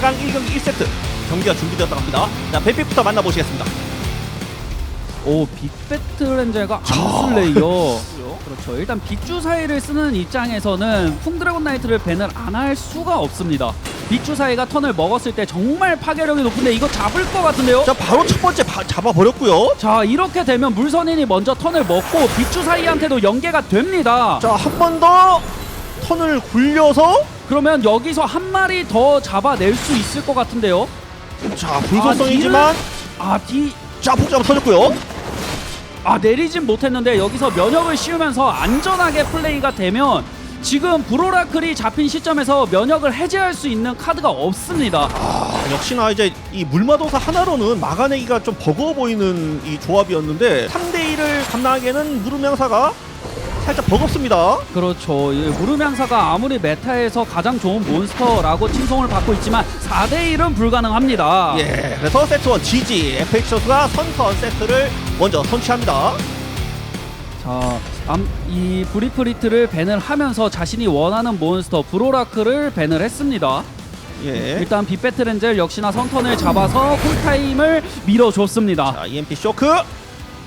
4강 1경기 1세트. 경기가 준비되었다고 합니다. 자, 뱀픽부터 만나보시겠습니다. 오 빅배틀렌저가 암슬레이어. 그렇죠. 일단 빅주사위를 쓰는 입장에서는 풍드래곤 나이트를 밴을 안 할 수가 없습니다. 빅주사위가 턴을 먹었을 때 정말 파괴력이 높은데 이거 잡을 것 같은데요? 자, 바로 첫 번째 바- 잡아버렸고요. 자 이렇게 되면 물선인이 먼저 턴을 먹고 빅주사위한테도 연계가 됩니다. 자, 한 번 더 턴을 굴려서 그러면 여기서 한 마리 더 잡아낼 수 있을 것 같은데요 자, 불소성이지만 아 뒤 자, 폭잡아 터졌고요. 아 내리진 못했는데 여기서 면역을 씌우면서 안전하게 플레이가 되면 지금 브로라클이 잡힌 시점에서 면역을 해제할 수 있는 카드가 없습니다. 아, 역시나 이제 이 물마도사 하나로는 막아내기가 좀 버거워 보이는 이 조합이었는데 3대 1을 감당하기에는 무르명사가 살짝 버겁습니다. 그렇죠. 이 무르명사가 아무리 메타에서 가장 좋은 몬스터라고 칭송을 받고 있지만 4대 1은 불가능합니다. 예, 그래서 세트 1 GG FX 선수가 선선 세트를 먼저 선취합니다. 자, 암, 이 브리프리트를 밴을 하면서 자신이 원하는 몬스터 브로라클을 밴을 했습니다. 예. 일단 빅배트렌젤 역시나 성턴을 잡아서 쿨타임을 밀어줬습니다. 자, EMP 쇼크.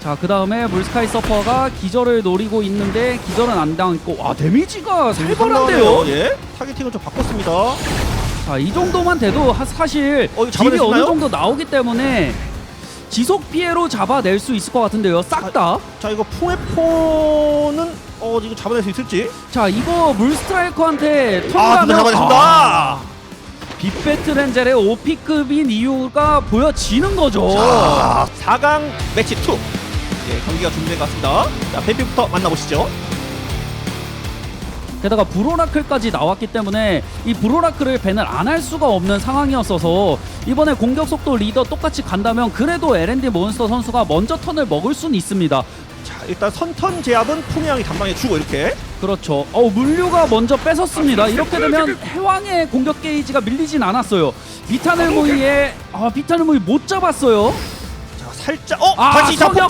자, 그 다음에 물스카이 서퍼가 기절을 노리고 있는데 기절은 안 당했고 와 데미지가 살벌한데요. 예. 타겟팅을 좀 바꿨습니다. 자, 이 정도만 돼도 하- 사실 어, 이거 딜이 어느 잡아냈나요? 정도 나오기 때문에 지속 피해로 잡아낼 수 있을 것 같은데요. 싹 다. 자, 이거 풍해포는 어, 지금 잡아낼 수 있을지? 자, 이거 물스트라이커한테 아, 근데 잡아냈습니다. 빅배트렌젤의 5피급인 이유가 보여지는 거죠. 자, 4강 매치 2. 예, 경기가 준비된 것 같습니다. 자, 뱀픽부터 만나보시죠. 게다가 브로라클까지 나왔기 때문에 이 브로라클을 밴을 안 할 수가 없는 상황이었어서 이번에 공격 속도 리더 똑같이 간다면 그래도 L&D 몬스터 선수가 먼저 턴을 먹을 수는 있습니다. 자, 일단 선턴 제압은 풍해양이 담당해 주고 이렇게. 그렇죠. 어 물류가 먼저 뺏었습니다. 이렇게 되면 해왕의 공격 게이지가 밀리진 않았어요. 비타늘 무이에 아 비타늘 무이 못 잡았어요. 자, 살짝 어, 아 다시 자 폭주로.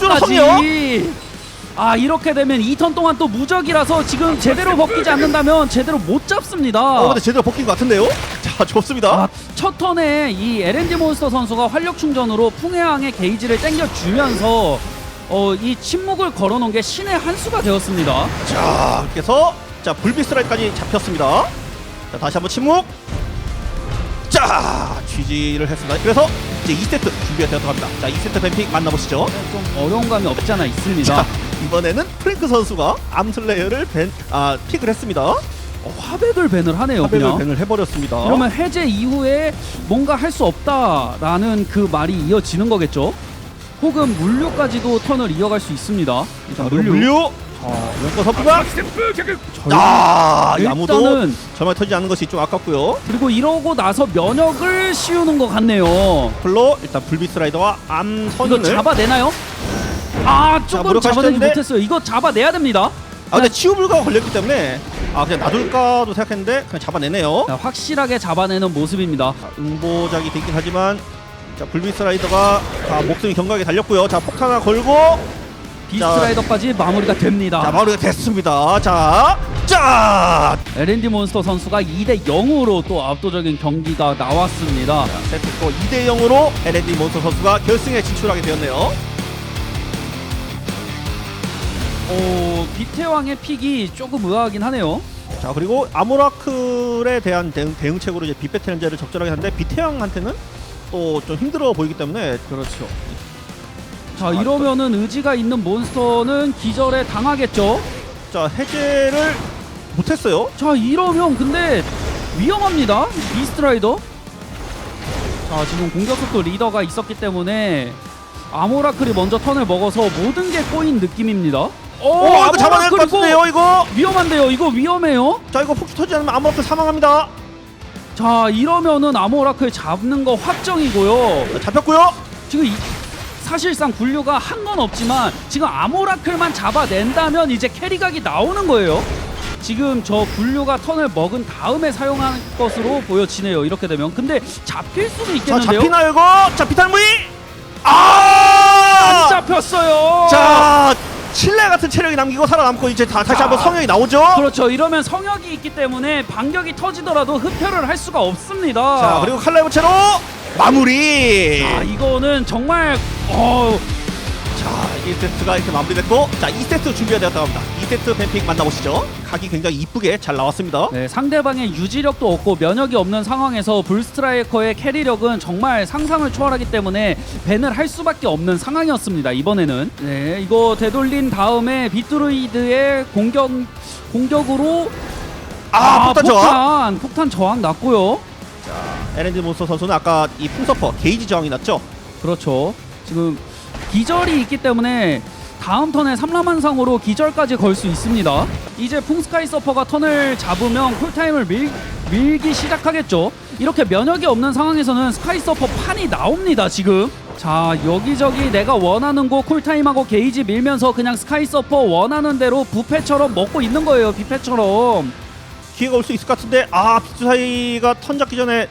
아 이렇게 되면 2턴 동안 또 무적이라서 지금 제대로 벗기지 않는다면 제대로 못 잡습니다. 어, 근데 제대로 벗긴 것 같은데요? 자, 좋습니다. 아, 첫 턴에 이 LNG 몬스터 선수가 활력 충전으로 풍해왕의 게이지를 땡겨주면서 어, 이 침묵을 걸어놓은 게 신의 한 수가 되었습니다. 자, 해서 자, 불비스라이까지 잡혔습니다. 자, 다시 한번 침묵. 자, GG를 했습니다. 그래서 이제 2세트 준비가 되었다고 합니다. 자, 2세트 뱀픽 만나보시죠. 좀 어려운 감이 없지 않아 있습니다. 자, 이번에는 프랭크 선수가 암슬레이어를 벤, 아, 픽을 했습니다. 어, 화백을 밴을 하네요. 화백을 그냥. 벤을 해버렸습니다. 이러면 해제 이후에 뭔가 할 수 없다라는 그 말이 이어지는 거겠죠. 혹은 물류까지도 턴을 이어갈 수 있습니다. 자, 물류. 물류. 자, 연거 선수가. 저희- 아, 일단은 정말 터지지 않는 것이 좀 아깝고요. 그리고 이러고 나서 면역을 씌우는 것 같네요. 플로 일단 불비스라이더와 이거 암선인을. 잡아내나요? 아 조금 무력화시켰는데? 잡아내지 못했어요. 이거 잡아내야 됩니다. 아 근데 치유 불가가 걸렸기 때문에 아 그냥 놔둘까도 생각했는데 그냥 잡아내네요. 자, 확실하게 잡아내는 모습입니다. 자, 응보작이 되긴 하지만 자 불비스라이더가 자, 목숨이 경각에 달렸고요. 자 폭탄 하나 걸고 비스트라이더까지 마무리가 됩니다. 자 마무리가 됐습니다. 자, 자, L&D 몬스터 선수가 2대 0으로 또 압도적인 경기가 나왔습니다. 자 세트 또 2대 0으로 LND 몬스터 선수가 결승에 진출하게 되었네요. 오, 비태왕의 픽이 조금 의아하긴 하네요. 자 그리고 아모라클에 대한 대응, 대응책으로 이제 빅배트렌저를 적절하게 하는데 비태양한테는 또 좀 힘들어 보이기 때문에 그렇죠. 자, 이러면은 의지가 있는 몬스터는 기절에 당하겠죠. 자 해제를 못했어요. 자, 이러면 근데 위험합니다. 비스트라이더. 자, 지금 공격 속도 리더가 있었기 때문에 아모라클이 먼저 턴을 먹어서 모든 게 꼬인 느낌입니다. 오, 오 어, 이거 잡아낼 것 같은데요 이거. 위험한데요. 이거 위험해요. 자 이거 폭주 터지지 않으면 아모라클 사망합니다. 자, 이러면은 아모라클 잡는 거 확정이고요. 자, 잡혔고요. 지금 이, 사실상 분류가 한 건 없지만 지금 아모라클만 잡아낸다면 이제 캐리각이 나오는 거예요. 지금 저 분류가 턴을 먹은 다음에 사용할 것으로 보여지네요. 이렇게 되면 근데 잡힐 수도 자 있겠는데요. 잡히나요 이거? 자 비탈무이. 안 아! 잡혔어요. 자 칠레가 같은 체력이 남기고 살아남고 이제 다, 다시 자. 한번 성형이 나오죠. 그렇죠. 이러면 성역이 있기 때문에 반격이 터지더라도 흡혈을 할 수가 없습니다. 자 그리고 칼날부 채로 마무리. 아, 이거는 정말 어, 자 1세트가 이렇게 마무리됐고 자 2세트 준비가 되었다고 합니다. 2세트 뱀픽 만나보시죠. 각이 굉장히 이쁘게 잘 나왔습니다. 네, 상대방의 유지력도 없고 면역이 없는 상황에서 불스트라이커의 캐리력은 정말 상상을 초월하기 때문에 밴을 할 수밖에 없는 상황이었습니다. 이번에는 네, 이거 되돌린 다음에 비트로이드의 공격 공격으로 아, 폭탄 저항. 폭탄, 폭탄 저항 났고요. 에렌드 몬스터 선수는 아까 이 풍서퍼 게이지 저항이 났죠. 그렇죠. 지금 기절이 있기 때문에 다음 턴에 삼라만상으로 기절까지 걸 수 있습니다. 이제 풍스카이 서퍼가 턴을 잡으면 쿨타임을 밀, 밀기 시작하겠죠. 이렇게 면역이 없는 상황에서는 스카이 서퍼 판이 나옵니다, 지금. 자, 여기저기 내가 원하는 곳 쿨타임하고 게이지 밀면서 그냥 스카이 서퍼 원하는 대로 부패처럼 먹고 있는 거예요, 뷔페처럼. 기회가 올 수 있을 것 같은데 아 빅주 사이가 턴 잡기 전에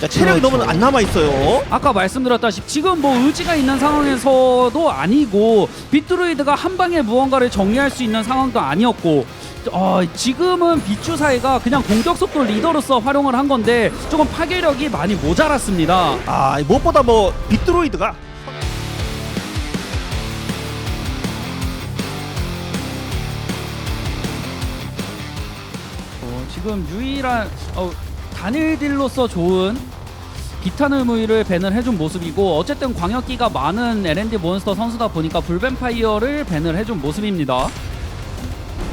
자, 체력이 그렇죠. 너무 안 남아 있어요. 아까 말씀드렸다시피 지금 뭐 의지가 있는 상황에서도 아니고 비트로이드가 한 방에 무언가를 정리할 수 있는 상황도 아니었고 어, 지금은 비추 사이가 그냥 공격 속도 리더로서 활용을 한 건데 조금 파괴력이 많이 모자랐습니다. 아 무엇보다 뭐 비트로이드가 지금 유일한 어, 단일 딜로서 좋은 비탄을 무이를 밴을 해준 모습이고 어쨌든 광역기가 많은 L&D 몬스터 선수다 보니까 불뱀파이어를 밴을 해준 모습입니다.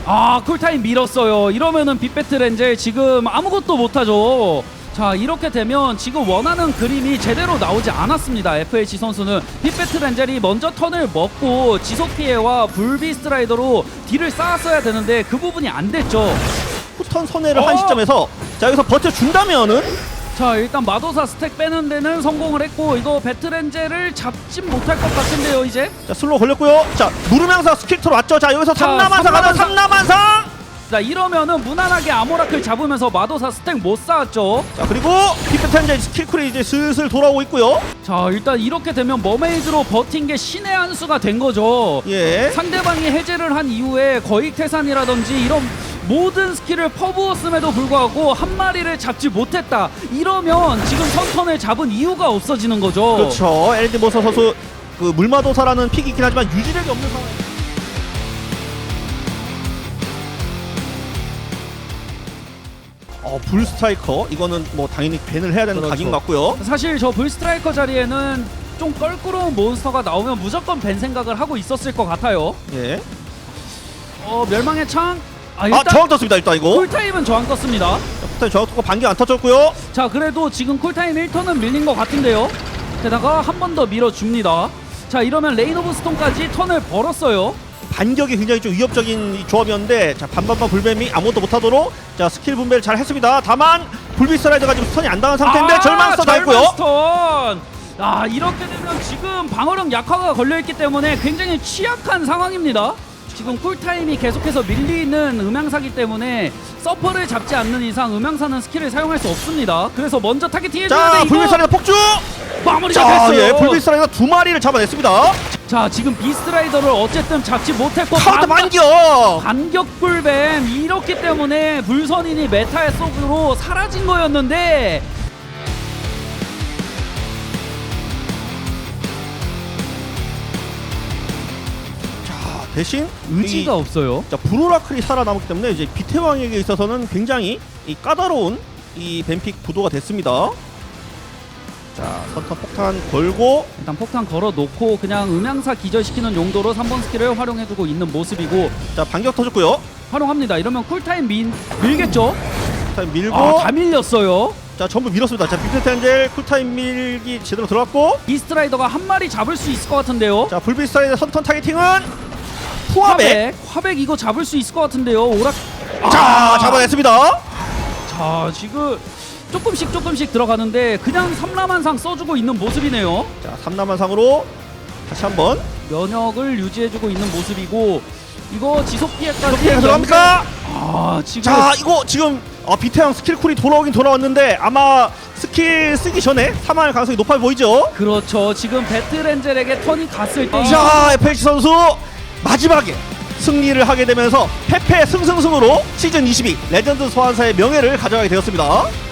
아 쿨타임 밀었어요. 이러면은 빅배틀 엔젤 지금 아무것도 못하죠. 자 이렇게 되면 지금 원하는 그림이 제대로 나오지 않았습니다. FH 선수는 빅배틀 엔젤이 먼저 턴을 먹고 지속 피해와 불비 스트 라이더로 딜을 쌓았어야 되는데 그 부분이 안 됐죠. 후턴 손해를 한 어! 시점에서 자 여기서 버텨준다면은 자 일단 마도사 스택 빼는 데는 성공을 했고 이거 배틀엔젤을 잡진 못할 것 같은데요 이제 자 슬로우 걸렸고요. 자 누르면서 스킬트로 왔죠. 자 여기서 자, 삼라만상 가면 삼라만상. 삼라만상. 자 이러면은 무난하게 아모라클 잡으면서 마도사 스택 못 쌓았죠 자 그리고 피프텐제 스킬쿨이 이제 슬슬 돌아오고 있고요. 자 일단 이렇게 되면 머메이드로 버틴 게 신의 한 수가 된 거죠 예. 상대방이 해제를 한 이후에 거익 태산이라든지 이런 모든 스킬을 퍼부었음에도 불구하고 한 마리를 잡지 못했다 이러면 지금 선턴을 잡은 이유가 없어지는 거죠 그렇죠. 엘디 모서 선수 그 물마도사라는 픽이 있긴 하지만 유지력이 없는 상황. 어 불스트라이커 이거는 뭐 당연히 밴을 해야 되는 그렇죠. 각인 것 같고요. 사실 저 불스트라이커 자리에는 좀 껄끄러운 몬스터가 나오면 무조건 벤 생각을 하고 있었을 것 같아요. 예. 어 멸망의 창. 아아 일단 저항 떴습니다 일단 이거. 쿨타임은 저항 떴습니다. 일단 저항 떴고 반격 안 터졌고요. 자 그래도 지금 쿨타임 1턴은 밀린 것 같은데요. 게다가 한 번 더 밀어줍니다. 자 이러면 레인 오브 스톤까지 턴을 벌었어요. 반격이 굉장히 좀 위협적인 이 조합이었는데 자 반반반 불뱀이 아무것도 못하도록 자 스킬 분배를 잘 했습니다. 다만 불비스라이드가 지금 스턴이 안 당한 상태인데 아, 절망스터 다 했고요. 절망스턴! 아 이렇게 되면 지금 방어력 약화가 걸려있기 때문에 굉장히 취약한 상황입니다 지금 쿨타임이 계속해서 밀리는 음향사기 때문에 서퍼를 잡지 않는 이상 음향사는 스킬을 사용할 수 없습니다 그래서 먼저 타겟팅 해줘야 자돼 이거 불비스라이드 폭주. 마무리가 자 됐어요 예, 불비스라이드 두 마리를 잡아냈습니다. 자 지금 비스트라이더를 어쨌든 잡지 못했고 카운터 반- 반격. 반격 불뱀 이렇기 때문에 불선인이 메타의 속으로 사라진 거였는데 대신 의지가 이- 없어요 자 브로라클이 살아남았기 때문에 이제 비태왕에게 있어서는 굉장히 이 까다로운 이 뱀픽 구도가 됐습니다. 자 선턴 폭탄 걸고 일단 폭탄 걸어놓고 그냥 음향사 기절시키는 용도로 3번 스킬을 활용해두고 있는 모습이고 자 반격 터졌고요. 활용합니다. 이러면 쿨타임 밀, 밀겠죠? 쿨타임 밀고 아, 다 밀렸어요. 자 전부 밀었습니다. 자 빅텐젤 쿨타임 밀기 제대로 들어갔고 이스트라이더가 한 마리 잡을 수 있을 것 같은데요. 자 불비스타일의 선턴 타겟팅은 포함에 화백, 화백 이거 잡을 수 있을 것 같은데요. 오락. 자 아! 잡아냈습니다. 자 지금 조금씩 조금씩 들어가는데 그냥 삼라만상 써주고 있는 모습이네요. 자 삼남한상으로 다시 한번 면역을 유지해주고 있는 모습이고 이거 지속 피해까지 피해가 들어갑니까? 아 지금 자 이거 지금 어, 비태형 스킬 쿨이 돌아오긴 돌아왔는데 아마 스킬 쓰기 전에 사망할 가능성이 높아 보이죠. 그렇죠. 지금 배틀엔젤에게 턴이 갔을 때 자 FH 선수 마지막에 승리를 하게 되면서 패패 승승승으로 시즌 22 레전드 소환사의 명예를 가져가게 되었습니다.